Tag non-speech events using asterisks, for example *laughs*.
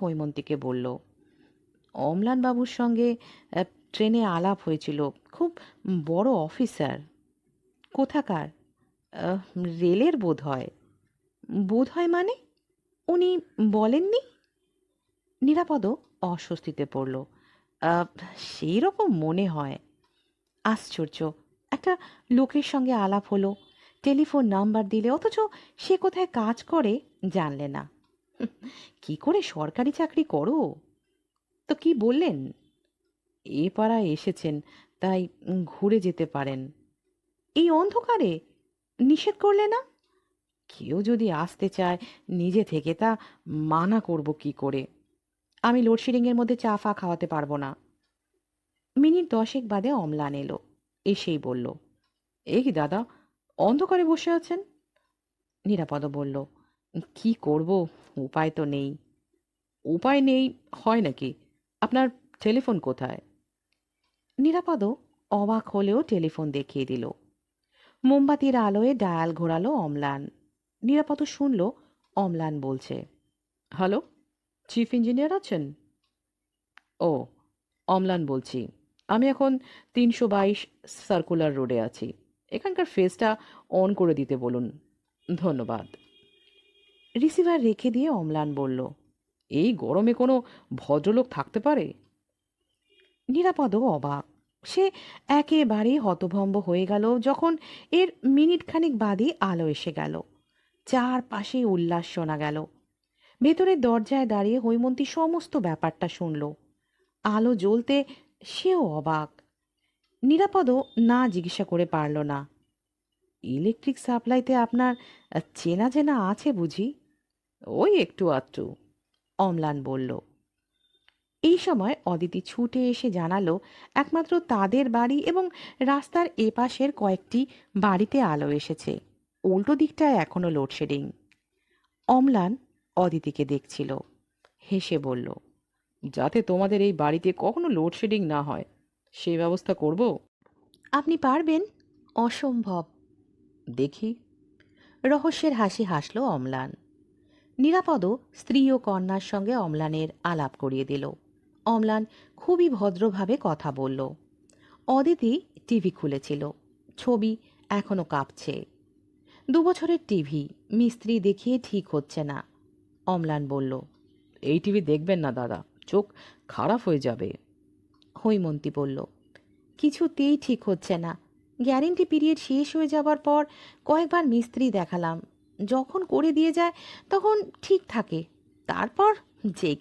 হৈমন্তীকে বলল, অম্লানবাবুর সঙ্গে ট্রেনে আলাপ হয়েছিল। খুব বড় অফিসার। কোথাকার? রেলের বোধ হয় বোধ হয় মানে? উনি বলেননি? নিরাপদ অস্বস্তিতে পড়ল। সেই রকম মনে হয়। আশ্চর্য। একটা লোকের সঙ্গে আলাপ হলো। টেলিফোন নাম্বার দিলে, অথচ সে কোথায় কাজ করে জানলে না। *laughs* কি করে সরকারি চাকরি করো? তো কি বললেন? এ পাড়ায় এসেছেন, তাই ঘুরে যেতে পারেন। এই অন্ধকারে নিষেধ করলে না? কেউ যদি আসতে চায় নিজে থেকে, তা মানা করব কি করে? আমি লোডশেডিংয়ের মধ্যে চা ফা খাওয়াতে পারব না। মিনিট দশেক বাদে অম্লান এলো, এসেই বলল এ কি দাদা, অন্ধকারে বসে আছেন? নিরাপদ বলল কি করব? উপায় তো নেই। উপায় নেই হয় নাকি? আপনার টেলিফোন কোথায়? নিরাপদ অবাক হলেও টেলিফোন দেখিয়ে দিল। মোমবাতির আলোয় ডায়াল ঘোরালো অম্লান। নিরাপদ শুনল অম্লান বলছে, হ্যালো, চিফ ইঞ্জিনিয়ার আছেন? ও, অম্লান বলছি। আমি এখন তিনশো বাইশ সার্কুলার রোডে আছি। এখানকার ফেসটা অন করে দিতে বলুন। ধন্যবাদ। রিসিভার রেখে দিয়ে অম্লান বলল, এই গরমে কোনো ভদ্রলোক থাকতে পারে? নিরাপদও অবাক। সে একেবারে হতভম্ব হয়ে গেল যখন এর মিনিট খানিক বাদই আলো এসে গেল। চারপাশে উল্লাস শোনা গেল। ভেতরের দরজায় দাঁড়িয়ে হৈমন্তী সমস্ত ব্যাপারটা শুনল। আলো জ্বলতে সেও অবাক। নিরাপদও না জিজ্ঞাসা করে পারল না। ইলেকট্রিক সাপ্লাইতে আপনার চেনা চেনা আছে বুঝি? ওই একটু আধটু, অম্লান বলল। এই সময় অদিতি ছুটে এসে জানালো, একমাত্র তাদের বাড়ি এবং রাস্তার এপাশের কয়েকটি বাড়িতে আলো এসেছে। উল্টো দিকটায় এখনও লোডশেডিং। অম্লান অদিতিকে দেখছিল, হেসে বলল, যাতে তোমাদের এই বাড়িতে কখনো লোডশেডিং না হয় সেই ব্যবস্থা করব? আপনি পারবেন, অসম্ভব। দেখি। রহস্যের হাসি হাসল অম্লান। নিরাপদ স্ত্রী ও কন্যার সঙ্গে অম্লানের আলাপ করিয়ে দিল। অম্লান খুবই ভদ্রভাবে কথা বলল। অদিতি টিভি খুলেছিল। ছবি এখনও কাঁপছে। দুবছরের টিভি মিস্ত্রি দেখিয়ে ঠিক হচ্ছে না। অম্লান বলল এই টিভি দেখবেন না দাদা চোখ খারাপ হয়ে যাবে। হৈমন্তী বলল কিছুতেই ঠিক হচ্ছে না। গ্যারেন্টি পিরিয়ড শেষ হয়ে যাবার পর কয়েকবার মিস্ত্রি দেখালাম। যখন করে দিয়ে যায়, তখন ঠিক থাকে। তারপর যে